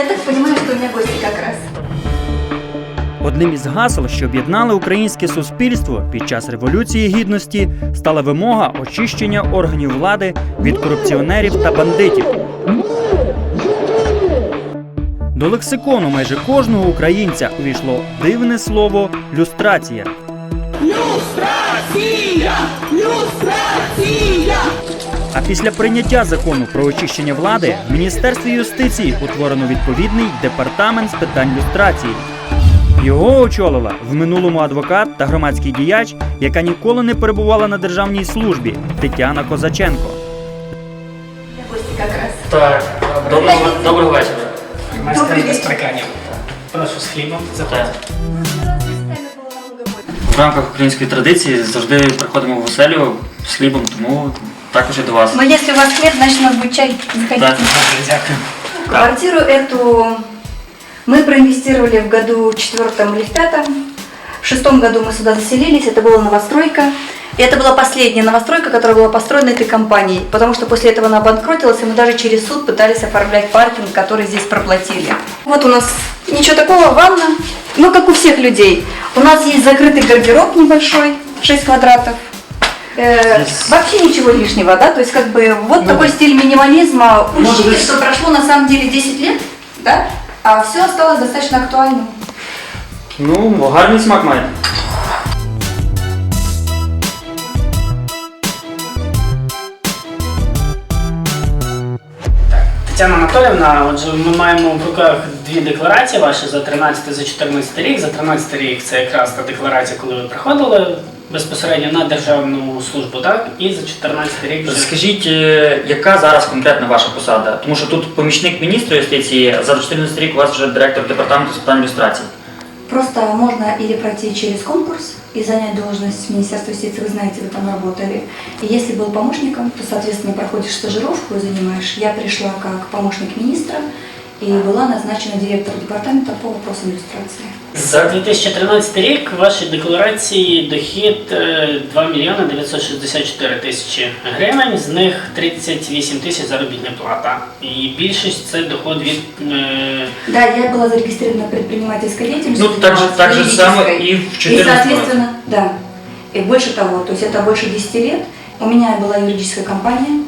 Я так понимаю, что у меня гости как раз. Одним із гасел, що об'єднали українське суспільство під час революції гідності, стала вимога очищення органів влади від корупціонерів та бандитів. До лексикону майже кожного українця увійшло дивне слово люстрація. А після прийняття закону про очищення влади в Міністерстві юстиції утворено відповідний департамент з питань люстрації. Його очолила в минулому адвокат та громадський діяч, яка ніколи не перебувала на державній службі Тетяна Козаченко. Так, доброго, доброго вечора. Добрий Майстер без вечір. Прошу з хлібом. Заходьте. В рамках української традиції завжди приходимо в оселю з хлібом, тому також і до вас. Но если у вас хлеб, значит у нас будет чай. Заходите. Так. Добре, дякую. Квартиру эту мы проинвестировали в году четвертом или в пятом. В шестом году мы сюда заселились, это была новостройка. И это была последняя новостройка, которая была построена этой компанией, потому что после этого она обанкротилась, и мы даже через суд пытались оформлять паркинг, который здесь проплатили. Вот у нас ничего такого, ванна, ну как у всех людей. У нас есть закрытый гардероб небольшой, 6 квадратов. Э, вообще ничего лишнего, да, то есть как бы вот такой стиль минимализма. Учитывая, что прошло на самом деле 10 лет, да, а все осталось достаточно актуальным. Ну, гарний смак має. Тетяна Анатолівна, отже, ми маємо в руках дві декларації ваші за 13 за 14 рік. За 13 рік це якраз та декларація, коли ви приходили безпосередньо на державну службу, так? І за 14 рік вже Скажіть, е, яка зараз конкретна ваша посада? Тому що тут помічник міністра юстиції, за 14 рік у вас вже директор департаменту з питань люстрації. Просто можно или пройти через конкурс и занять должность в Министерстве юстиции, вы знаете, вы там работали. И если был помощником, то, соответственно, проходишь стажировку и занимаешь. Я пришла как помощник министра и была назначена директор департамента по вопросам иллюстрации. за 2013 рік в вашій декларації дохід е, 2 мільйони 964 тисячі гривень, з них 38 тисяч заробітна плата. І більшість це доход від е, Да, я была зарегистрирована предпринимательской деятельностью. Ну, так же, занималась так же само юридической. и в И, 14 соответственно, да. И больше того, то есть это больше 10 лет. У меня была юридическая компания,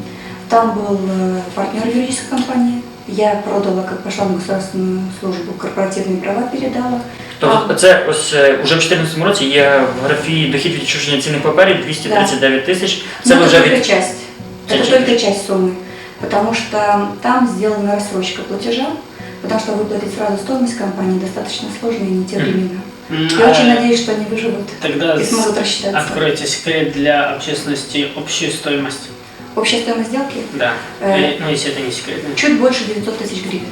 там был э, партнер юридической компании. Я продала, как пошла на государственную службу, корпоративные права передала. Тобто це ось е, уже в 2014 році є в графі дохід від відчуження цінних паперів 239 тисяч. Це Но ви это вже только від часть. Часть. Это только часть суммы. Потому что там сделана рассрочка платежа, потому что выплатить сразу стоимость компании достаточно сложно и не те Мгм. времена. м, Я е, очень надеюсь, что они выживут Тогда и смогут рассчитаться. откройте секрет для общественности общую стоимость. Общая стоимость сделки Да. Э. Э, Ну, если это не секретно. чуть больше 900 тысяч гривен.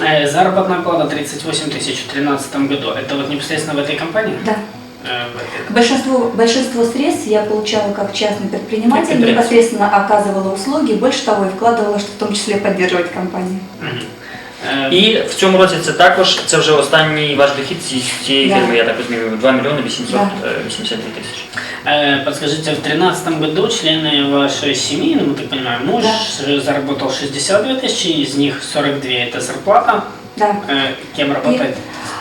Э, Заработная плата 38 тысяч в 2013 году. Это вот непосредственно в этой компании? Да. Э, в этой. Большинство, большинство средств я получала как частный предприниматель, Предприниматель. непосредственно оказывала услуги, больше того и вкладывала, что в том числе поддерживать компанию. Мгм. Э, І в цьому році це також це вже останній ваш дохід з цієї Да. фірми, я так розумію, 2 мільйони Да. 882 тисячі. э, Подскажите, в 2013 году члены вашей семьи, ну, мы так понимаем, муж э, заработал 62 тысячи, из них 42 это зарплата. Да. Э, Кем работает?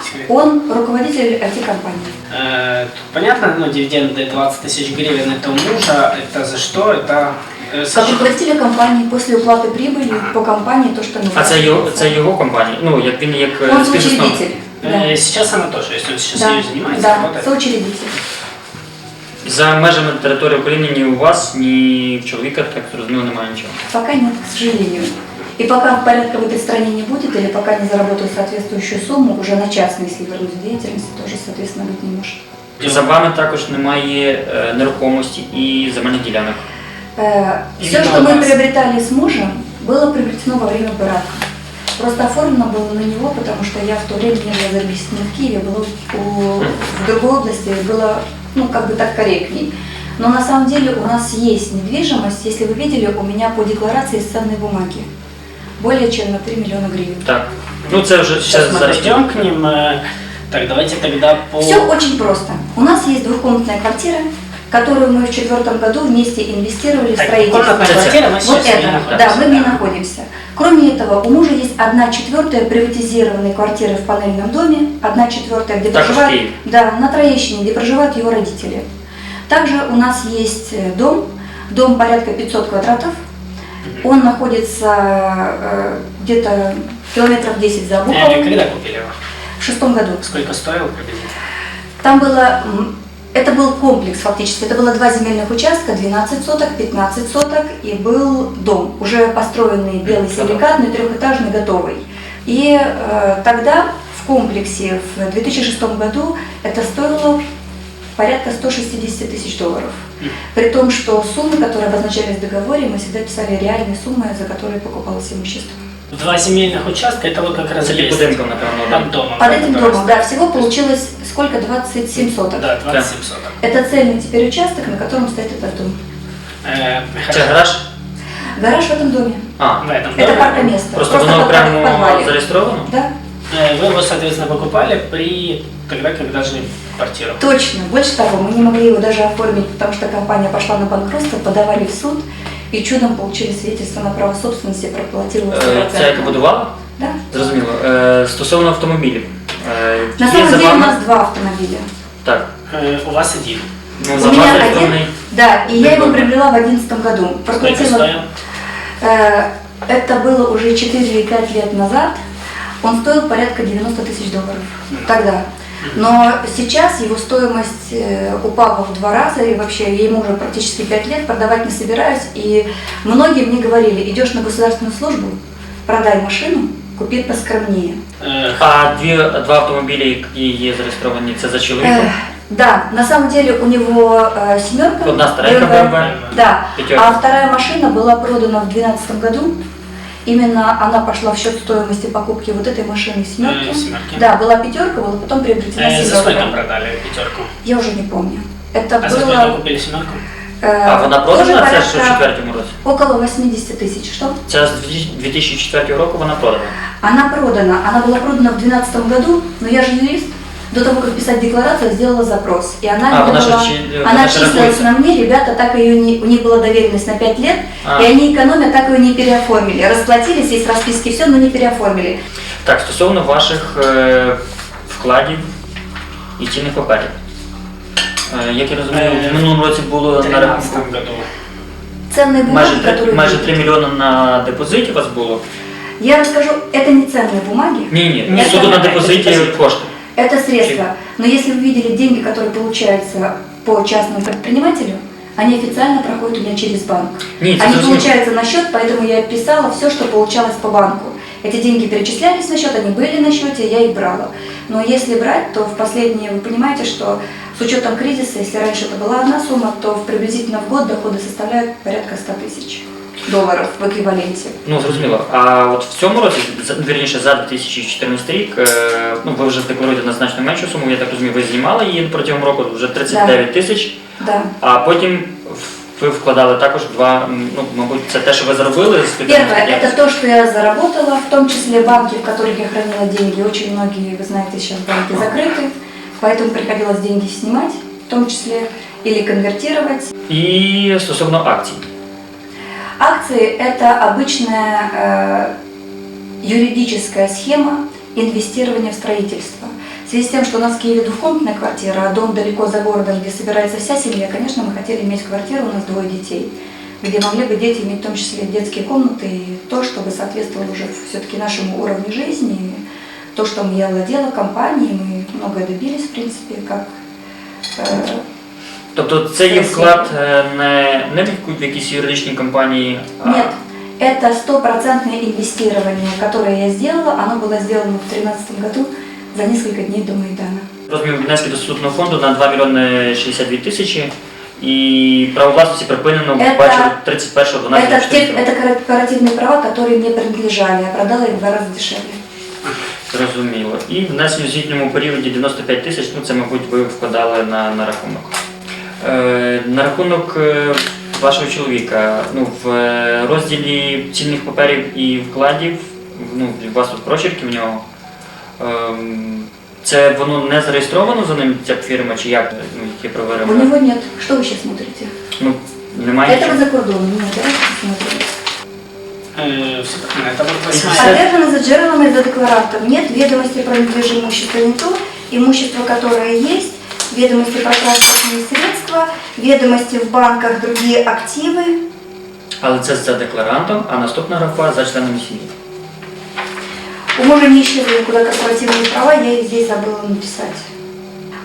Секрет. Он руководитель IT-компании. Э, тут Понятно, ну, дивиденды 20 тысяч гривен это у мужа, это за что? Это э, Как скажите, руководителя компании после уплаты прибыли по компании то, что А це його це його компанія? Ну як він як е, Он співзасновник? соучредитель. э, Да. сейчас она тоже, если он сейчас Да, ею занимается, да, работает. соучредитель. За межами території України ні у вас, ні в чоловіка, так зрозуміло, немає нічого. Пока нет, к сожалению. И пока порядка в этой стране не будет, или пока не заработаю соответствующую сумму, уже на частной, если вернусь в деятельность, тоже, соответственно, быть не может. За вами також немає е, нерухомості і земельних ділянок. Все, Именно что у мы вас. приобретали с мужем, было приобретено во время брака. Просто оформлено было на него, потому что я в то время не была зарегистрирована в Киеве, была у- в другой области, было, ну, как бы так корректней. Но на самом деле у нас есть недвижимость, если вы видели, у меня по декларации ценной бумаги. Более чем на 3 миллиона гривен. Так. Ну це вже Сейчас придем к ним. э, Так, давайте тогда по... Все очень просто. У нас есть двухкомнатная квартира, которую мы в четвертом году вместе инвестировали в Так, строительство. комнатная квартира, мы Вот сейчас в это, находимся, да, мы в ней находимся. Кроме этого, у мужа есть одна четвертая приватизированной квартиры в панельном доме, одна четвертая, где Также в проживают, да, на Троещине, где проживают его родители. Также у нас есть э, дом, дом порядка 500 квадратов. Он находится э, где-то километров 10 за Э, Обуховым Когда купили его? в шестом году. Сколько стоил приблизительно? Там было, это был комплекс фактически, это было два земельных участка, 12 соток, 15 соток, и был дом, уже построенный белый силикатный, трехэтажный, готовый. И э, тогда в комплексе в 2006 году это стоило порядка 160 тысяч долларов. При том, что суммы, которые обозначались в договоре, мы всегда писали реальные суммы, за которые покупалось имущество. Два земельных участка, это вот как раз есть. під будинком, напевно, Под да? домом. Под да, этим домом, да, всего получилось сколько? 27 соток. Да, 27 соток. Это цельный теперь участок, на котором стоит этот дом. Э, Це гараж? Гараж в этом доме. А, В этом Это доме. паркоместо. просто под- в окремо подвале. зареєстровано? Да, Э, Вы его, соответственно, покупали при тогда, когда жили в квартиру. точно. Больше того, мы не могли его даже оформить, потому что компания пошла на банкротство, подавали в суд и чудом получили свидетельство на право собственности, проплатировалось Е, Це яка 100%. будувала? Да. Зрозуміло. Е, Стосовно автомобілів. Е, На є самом за деле у вами- нас два автомобиля. Так. Э, У вас один. Ну, У за вами меня зареєстрований. один, да, и я его Ребенок. приобрела в 2011 году. Сколько Проплатила, стоил? э, это было уже 4 или 5 лет назад. Он стоил порядка 90 тысяч долларов тогда. Но сейчас его стоимость э, упала в два раза, и вообще я ему уже практически 5 лет, продавать не собираюсь. И многие мне говорили, идешь на государственную службу, продай машину, купи поскромнее. Э, А дві, два автомобілі, які є зареєстровані, це за чоловіком? Эх, да, на самом деле у него э, семерка. Одна старенька BMW, BMW. Да, Пятерка. а вторая машина была продана в 2012 году. Именно она пошла в счет стоимости покупки вот этой машины семерки. Э, семерки. Да, была пятерка, была потом приобретена э, За сколько семерка. продали пятерку? Я уже не помню. Это А за сколько было купили семерку? э, А вона продана? Це що в четвертому році? около 80 тысяч. Что? Це з 2004 року вона продана. Она продана. Она была продана в 2012 году, но я же юрист До того, как писать декларацию, я сделала запрос. И она, А, не она же была- чи- она она же числилась рахуется. на мне, ребята так ее не, у них была доверенность на 5 лет, А. и они экономя так ее не переоформили. Расплатились, есть расписки, все, но не переоформили. Так, стосовно ваших е, вкладів і цінних паперів. Е, як я розумію, Е, в минулому році було В на 2013 рахунку году. Ценные бумаги, майже 3, которые... майже 3 мільйони на депозиті у вас було. Я расскажу, это не ценные бумаги, Ні, ні, ні, Це суду на не депозиті депозит. это средства. Но если вы видели деньги, которые получаются по частному предпринимателю, они официально проходят у меня через банк. Це Они получаются на счет, поэтому я писала все, что получалось по банку. Эти деньги перечислялись на счет, они были на счете, я их брала. Но если брать, то в последние, вы понимаете, что с учетом кризиса, если раньше это была одна сумма, то в приблизительно в год доходы составляют порядка 100 тысяч долларов в эквиваленте. Ну, зрозуміло. А от в цьому році, за- вірніше, за 2014 рік, е, ну, ви вже декларуєте на значно меншу суму, я так розумію, ви знімали її протягом року вже 39 тисяч, Да. а потім в- ви вкладали також два, м, ну, мабуть, це те, що ви заробили з Первое, підприємства. это то, что я заработала, в том числе банки, в которых я хранила деньги. Очень многие, вы знаете, сейчас банки закрыты, поэтому приходилось деньги снимать, в том числе, или конвертировать. І стосовно акцій. Акции – это обычная э, юридическая схема инвестирования в строительство. В связи с тем, что у нас в Киеве двухкомнатная квартира, а дом далеко за городом, где собирается вся семья, конечно, мы хотели иметь квартиру, у нас двое детей, где могли бы дети иметь в том числе детские комнаты и то, чтобы соответствовало уже все-таки нашему уровню жизни, то, что я владела компанией, мы многое добились, в принципе, как э, Тобто це є Красиво. вклад е, не, не в яку- в якісь юридичні компанії, а Нет, это стопроцентное инвестирование, которое я сделала. Оно было сделано в 2013 году за несколько дней до Майдана. розмір внески до статутного фонду на 2 мільйони 62 тисячі. І право власності припинено Это- бачу 31 12 Это, те- это корпоративные права, которые мне принадлежали. Я продала их в два раза дешевле. Зрозуміло. І внесені в звітньому періоді 95 тисяч, ну це, мабуть, ви вкладали на, на рахунок. Е, на рахунок е, вашого чоловіка, ну, в е, розділі цінних паперів і вкладів, ну, у вас тут прочерки в нього. Ем, це воно не зареєстровано за ним, ця фірма, чи як ну, які У проверимо? него нет. Что вы сейчас смотрите? Ну, немає. Этого нічого. за кордоном. Нет, давайте посмотрим. э, все так, это вот восьмая. Подвержены задержанным за декларантом. Нет ведомости про недвижимое имущество не то, имущество, которое есть, ведомости про транспортные средства, ведомости в банках, другие активы. Але це за декларантом, а наступна графа за членами сім'ї. У мужа не исчезли никуда корпоративные права, я их здесь забыла написать.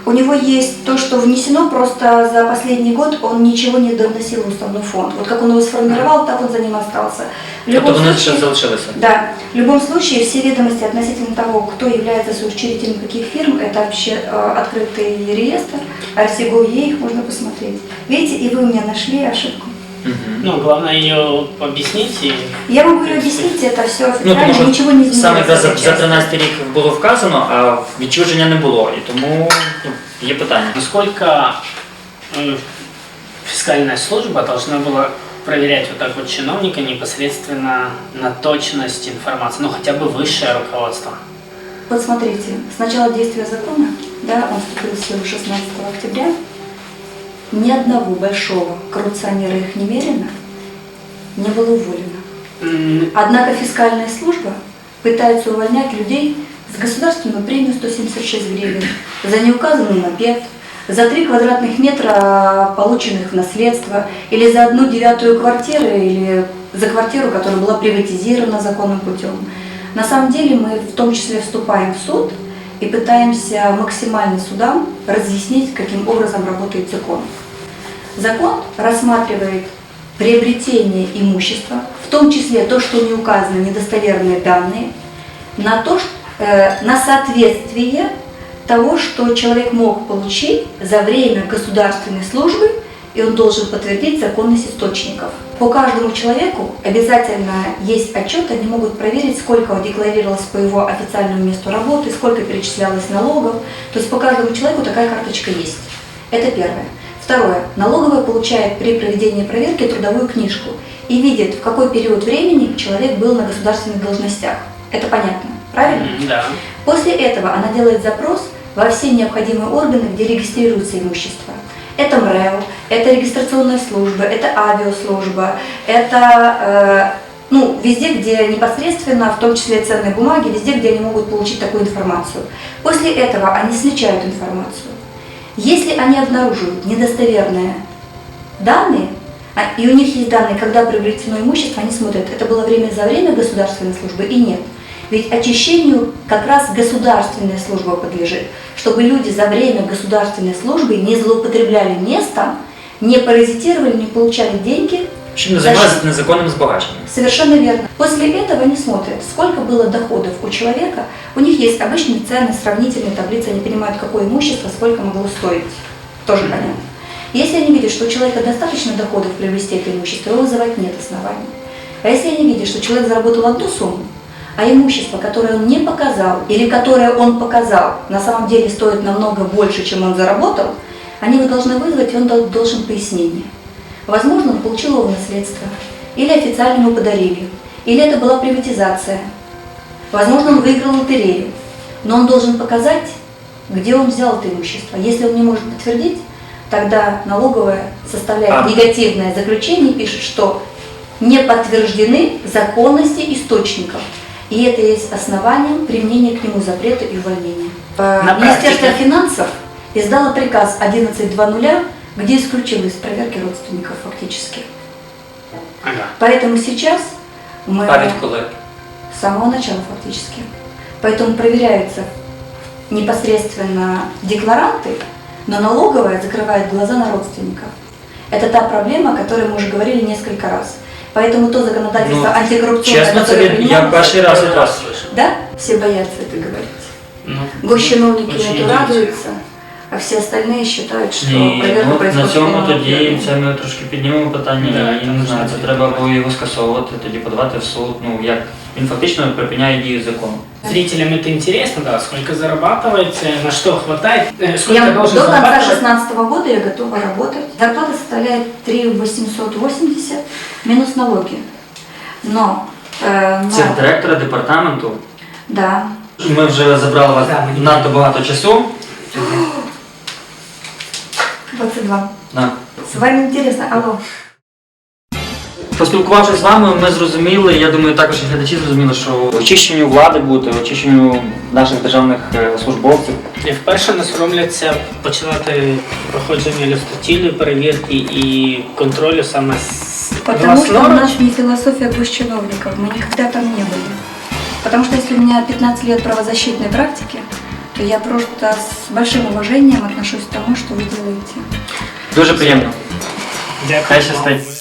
У него есть то, что внесено, просто за последний год он ничего не доносил в уставной фонд. Вот как он его сформировал, так он за ним остался. В Тобто вони случае- ще залишилися. Да, в любом случае все ведомости относительно того, кто является соучредителем каких фирм, это вообще э, открытый реестр, RCGO.E, их можно посмотреть. Видите, и вы у меня нашли ошибку. Угу. Ну, главное ее объяснить и Я могу ее объяснить, это все Ну, официально, тому що ничего не изменилось. саме якраз в за, этой за части. 13 рік було вказано, а відчуження не було. І тому ну, є питання. насколько э, фискальная служба должна была проверять вот так вот чиновника непосредственно на точность информации, ну хотя бы высшее руководство. Вот смотрите, с начала действия закона, да, он вступил в силу 16 октября, ни одного большого коррупционера их немерено не было уволено. Однако фискальная служба пытается увольнять людей с государственную премию 176 гривен, за неуказанный мопед, за 3 квадратных метра, полученных в наследство, или за одну девятую квартиры, или за квартиру, которая была приватизирована законным путем. На самом деле мы в том числе вступаем в суд и пытаемся максимально судам разъяснить, каким образом работает закон. Закон рассматривает приобретение имущества, в том числе то, что не указаны недостоверные данные, на, то, э, на соответствие того, что человек мог получить за время государственной службы, и он должен подтвердить законность источников. По каждому человеку обязательно есть отчет, они могут проверить, сколько декларировалось по его официальному месту работы, сколько перечислялось налогов. То есть по каждому человеку такая карточка есть. Это первое. Второе. Налоговая получает при проведении проверки трудовую книжку и видит, в какой период времени человек был на государственных должностях. Это понятно, правильно? Да. После этого она делает запрос во все необходимые органы, где регистрируется имущество. Это МРЭО, это регистрационная служба, это авиаслужба, это э, ну, везде, где непосредственно, в том числе ценные бумаги, везде, где они могут получить такую информацию. После этого они сличают информацию. Если они обнаруживают недостоверные данные, а- и у них есть данные, когда приобретено имущество, они смотрят, это было время за время государственной службы и нет. Ведь очищению как раз государственная служба подлежит, чтобы люди за время государственной службы не злоупотребляли местом, не паразитировали, не получали деньги. Щоб не за займалися счет- незаконним збагаченням. Совершенно верно. После этого они смотрят, сколько было доходов у человека. У них есть обычные цены, сравнительные таблицы, они понимают, какое имущество, сколько могло стоить. Тоже понятно. Если они видят, что у человека достаточно доходов приобрести это имущество, его вызывать нет оснований. А если они видят, что человек заработал одну сумму, а имущество, которое он не показал, или которое он показал, на самом деле стоит намного больше, чем он заработал, они его должны вызвать, и он дол- должен пояснение. Возможно, он получил его в наследство, или официально ему подарили, или это была приватизация. Возможно, он выиграл лотерею, но он должен показать, где он взял это имущество. Если он не может подтвердить, тогда налоговая составляет А. негативное заключение, пишет, что не подтверждены законности источников. И это есть основанием применения к нему запрета и увольнения. Э, На Министерство практике? финансов издало приказ 11.00, где исключило из проверки родственников фактически. Ага. Поэтому сейчас мы А відколи? с самого начала фактически. Поэтому проверяются непосредственно декларанты, но налоговая закрывает глаза на родственников. Это та проблема, о которой мы уже говорили несколько раз. Поэтому то законодательство Ну, антикоррупционное, которое від- я перший раз Первый вас. слышу. да, все боятся это говорить. Ну, Госчиновники очень это радуются, а все остальные считают, что Ні, проверка ну, на происходит цьому именно тоді верно. це ми трошки піднімемо питання. Да, і там не знаю, можна це треба піднімати. було його скасовувати, тоді подавати в суд. Ну як він фактично припиняє дію закону. Зрителям это интересно, да, сколько зарабатываете, на что хватает, э, сколько Я должен до конца зарабатывать. 2016 года я готова работать. Зарплата составляет 3 880 минус налоги. Но, э, но Це директора департаменту. да, Ми вже забрали вас Да, мені- надто багато часу. 22. Да. С вами интересно. Алло. Поспілкувавшись з вами, ми зрозуміли, я думаю, також і глядачі зрозуміли, що очищенню влади бути, очищенню наших державних е, службовців. І вперше не соромляться починати проходження ілюстраційної перевірки і контролю саме з Потому что у власноруч. нас не философия госчиновников, мы никогда там не были. Потому что если у меня 15 лет правозащитной практики, то я просто с большим уважением отношусь к тому, что вы делаете. Дуже приємно. Дякую. Хай щастить.